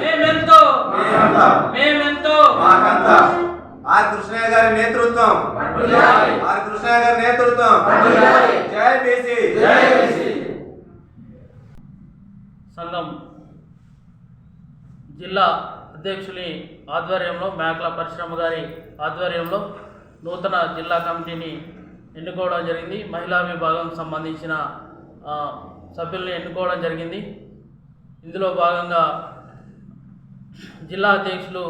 మేమెంతో మేమెంతో ఆర్ కృష్ణయ్య గారి నేతృత్వం? ఆర్ కృష్ణయ్య గారి నేతృత్వం? జై బీసీ. సంఘం జిల్లా అధ్యక్షుని ఆధ్వర్యంలో మేకల పరిశ్రమ గారి ఆధ్వర్యంలో నూతన జిల్లా కమిటీని ఎన్నుకోవడం జరిగింది. మహిళా విభాగం సంబంధించిన సభ్యుల్ని ఎన్నుకోవడం జరిగింది. ఇందులో భాగంగా జిల్లా అధ్యక్షులు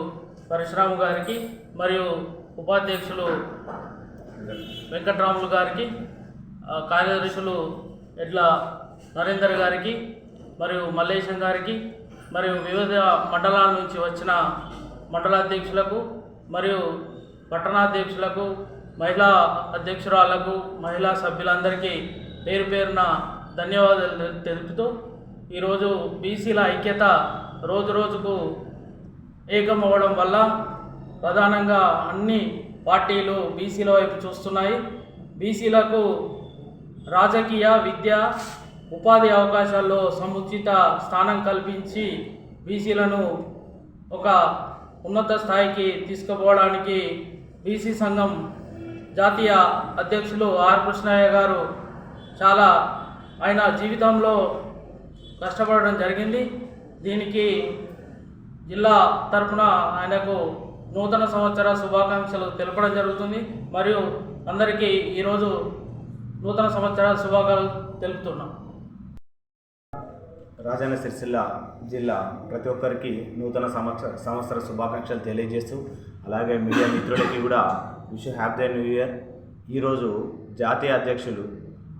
పరశురాము గారికి మరియు ఉపాధ్యక్షులు వెంకట్రాములు గారికి కార్యదర్శులు ఎడ్ల నరేందర్ గారికి మరియు మల్లేశం గారికి మరియు వివిధ మండలాల నుంచి వచ్చిన మండలాధ్యక్షులకు మరియు పట్టణాధ్యక్షులకు మహిళా అధ్యక్షురాలకు మహిళా సభ్యులందరికీ పేరు పేరున ధన్యవాదాలు తెలుపుతూ ఈరోజు బీసీల ఐక్యత రోజు రోజుకు ఏకమవ్వడం వల్ల ప్రధానంగా అన్ని పార్టీలు బీసీల వైపు చూస్తున్నాయి. బీసీలకు రాజకీయ విద్య ఉపాధి అవకాశాల్లో సముచిత స్థానం కల్పించి బీసీలను ఒక ఉన్నత స్థాయికి తీసుకుపోవడానికి బీసీ సంఘం జాతీయ అధ్యక్షులు ఆర్ కృష్ణయ్య గారు చాలా ఆయన జీవితంలో కష్టపడడం జరిగింది. దీనికి జిల్లా తరపున ఆయనకు నూతన సంవత్సర శుభాకాంక్షలు తెలపడం జరుగుతుంది. మరియు అందరికీ ఈరోజు నూతన సంవత్సర శుభాకాలు తెలుపుతున్నాం. రాజన్న సిరిసిల్ల జిల్లా ప్రతి ఒక్కరికి నూతన సంవత్సర సంవత్సర శుభాకాంక్షలు తెలియజేస్తూ అలాగే మీడియా మిత్రులకి కూడా విష్ హ్యాపీ న్యూ ఇయర్. ఈరోజు జాతీయ అధ్యక్షులు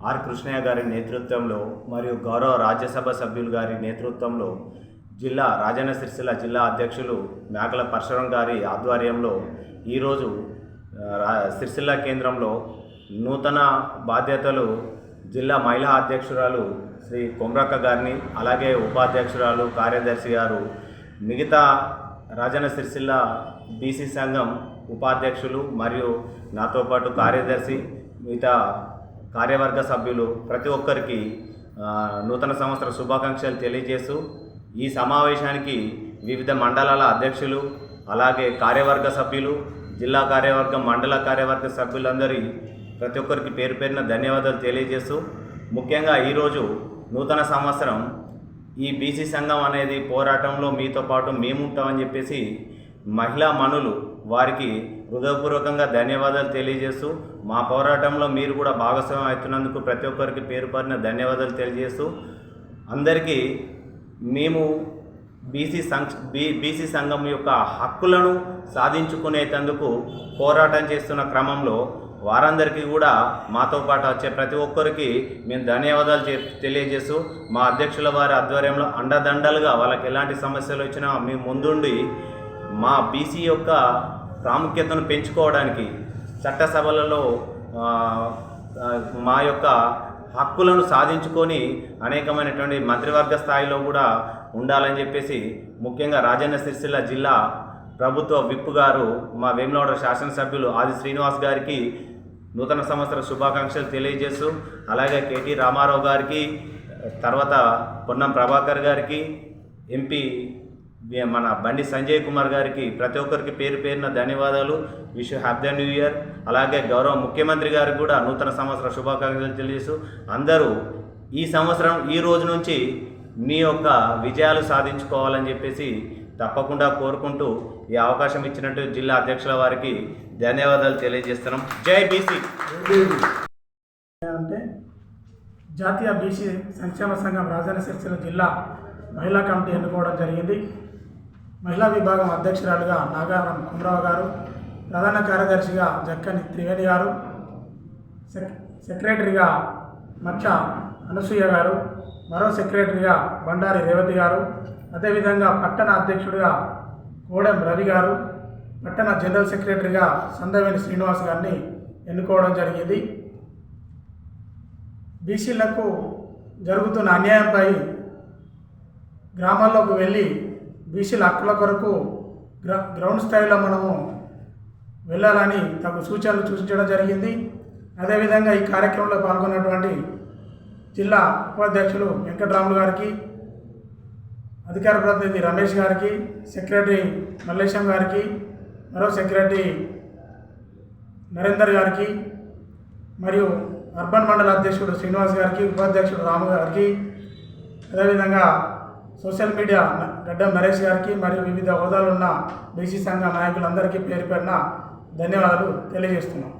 ఆర్ కృష్ణయ్య గారి నేతృత్వంలో మరియు గౌరవ రాజ్యసభ సభ్యులు గారి నేతృత్వంలో జిల్లా రాజన్న సిరిసిల్ల జిల్లా అధ్యక్షులు మేకల పరశురం గారి ఆధ్వర్యంలో ఈరోజు రా- సిరిసిల్ల కేంద్రంలో నూతన బాధ్యతలు జిల్లా మహిళా అధ్యక్షురాలు శ్రీ కొమ్రక్క గారిని అలాగే ఉపాధ్యక్షురాలు కార్యదర్శి గారు మిగతా రాజన్న సిరిసిల్ల బీసీ సంఘం ఉపాధ్యక్షులు మరియు నాతో పాటు కార్యదర్శి మిగతా కార్యవర్గ సభ్యులు ప్రతి ఒక్కరికి నూతన సంవత్సర శుభాకాంక్షలు తెలియజేస్తూ ఈ సమావేశానికి వివిధ మండలాల అధ్యక్షులు అలాగే కార్యవర్గ సభ్యులు జిల్లా కార్యవర్గం మండల కార్యవర్గ సభ్యులందరి ప్రతి ఒక్కరికి పేరు పేరున ధన్యవాదాలు తెలియజేస్తూ ముఖ్యంగా ఈరోజు నూతన సంవత్సరం ఈ బీసీ సంఘం అనేది పోరాటంలో మీతో పాటు మేము ఉంటామని చెప్పేసి మహిళా మనులు వారికి హృదయపూర్వకంగా ధన్యవాదాలు తెలియజేస్తూ మా పోరాటంలో మీరు కూడా భాగస్వామ్యం అవుతున్నందుకు ప్రతి ఒక్కరికి పేరు పారిన ధన్యవాదాలు తెలియజేస్తూ అందరికీ మేము బీసీ సంఘ బీ బీసీ సంఘం యొక్క హక్కులను సాధించుకునేటందుకు పోరాటం చేస్తున్న క్రమంలో వారందరికీ కూడా మాతో పాటు వచ్చే ప్రతి ఒక్కరికి మేము ధన్యవాదాలు చెప్ తెలియజేస్తూ మా అధ్యక్షుల వారి ఆధ్వర్యంలో అండదండలుగా వాళ్ళకి ఎలాంటి సమస్యలు వచ్చినా మేము ముందుండి మా బీసీ యొక్క ప్రాముఖ్యతను పెంచుకోవడానికి చట్టసభలలో మా యొక్క హక్కులను సాధించుకొని అనేకమైనటువంటి మంత్రివర్గ స్థాయిలో కూడా ఉండాలని చెప్పేసి ముఖ్యంగా రాజన్న సిరిసిల్ల జిల్లా ప్రభుత్వ విప్ గారు మా వేములవాడ శాసనసభ్యులు ఆది శ్రీనివాస్ గారికి నూతన సంవత్సర శుభాకాంక్షలు తెలియజేస్తూ అలాగే కేటీ రామారావు గారికి తర్వాత పొన్నం ప్రభాకర్ గారికి ఎంపీ మన బండి సంజయ్ కుమార్ గారికి ప్రతి ఒక్కరికి పేరు పేరున ధన్యవాదాలు. Wish happy new year. అలాగే గౌరవ ముఖ్యమంత్రి గారికి కూడా నూతన సంవత్సర శుభాకాంక్షలు తెలియజేస్తూ అందరూ ఈ సంవత్సరం ఈ రోజు నుంచి మీ యొక్క విజయాలు సాధించుకోవాలని చెప్పేసి తప్పకుండా కోరుకుంటూ ఈ అవకాశం ఇచ్చినట్టు జిల్లా అధ్యక్షుల వారికి ధన్యవాదాలు తెలియజేస్తున్నాం. జై బీసీ! అంటే జాతీయ బీసీ సంక్షేమ సంఘం రాజన్న సిరిసిల్ల జిల్లా మహిళా కమిటీ ఎన్నుకోవడం జరిగింది. మహిళా విభాగం అధ్యక్షురాలుగా నాగారం కుమరావు గారు ప్రధాన కార్యదర్శిగా జక్కని త్రివేది గారు సెక్ సెక్రటరీగా మచ్చ అనసూయ గారు మరో సెక్రటరీగా బండారి రేవతి గారు అదేవిధంగా పట్టణ అధ్యక్షుడిగా కోడెం రవి గారు పట్టణ జనరల్ సెక్రటరీగా సందవేని శ్రీనివాస్ గారిని ఎన్నుకోవడం జరిగింది. బీసీలకు జరుగుతున్న అన్యాయంపై గ్రామాల్లోకి వెళ్ళి బీసీల హక్కుల కొరకు గ్ర గ్రౌండ్ స్థాయిలో మనము వెళ్ళాలని తగు సూచనలు సూచించడం జరిగింది. అదేవిధంగా ఈ కార్యక్రమంలో పాల్గొన్నటువంటి జిల్లా ఉపాధ్యక్షులు వెంకటరాములు గారికి అధికార ప్రతినిధి రమేష్ గారికి సెక్రటరీ మల్లేశం గారికి మరో సెక్రటరీ నరేందర్ గారికి మరియు అర్బన్ మండల అధ్యక్షుడు శ్రీనివాస్ గారికి ఉపాధ్యక్షుడు రాము గారికి అదేవిధంగా సోషల్ మీడియా గడ్డ నరేష్ గారికి మరియు వివిధ హోదాలున్న బీసీ సంఘ నాయకులందరికీ పేరు పేరున ధన్యవాదాలు తెలియజేస్తున్నాం.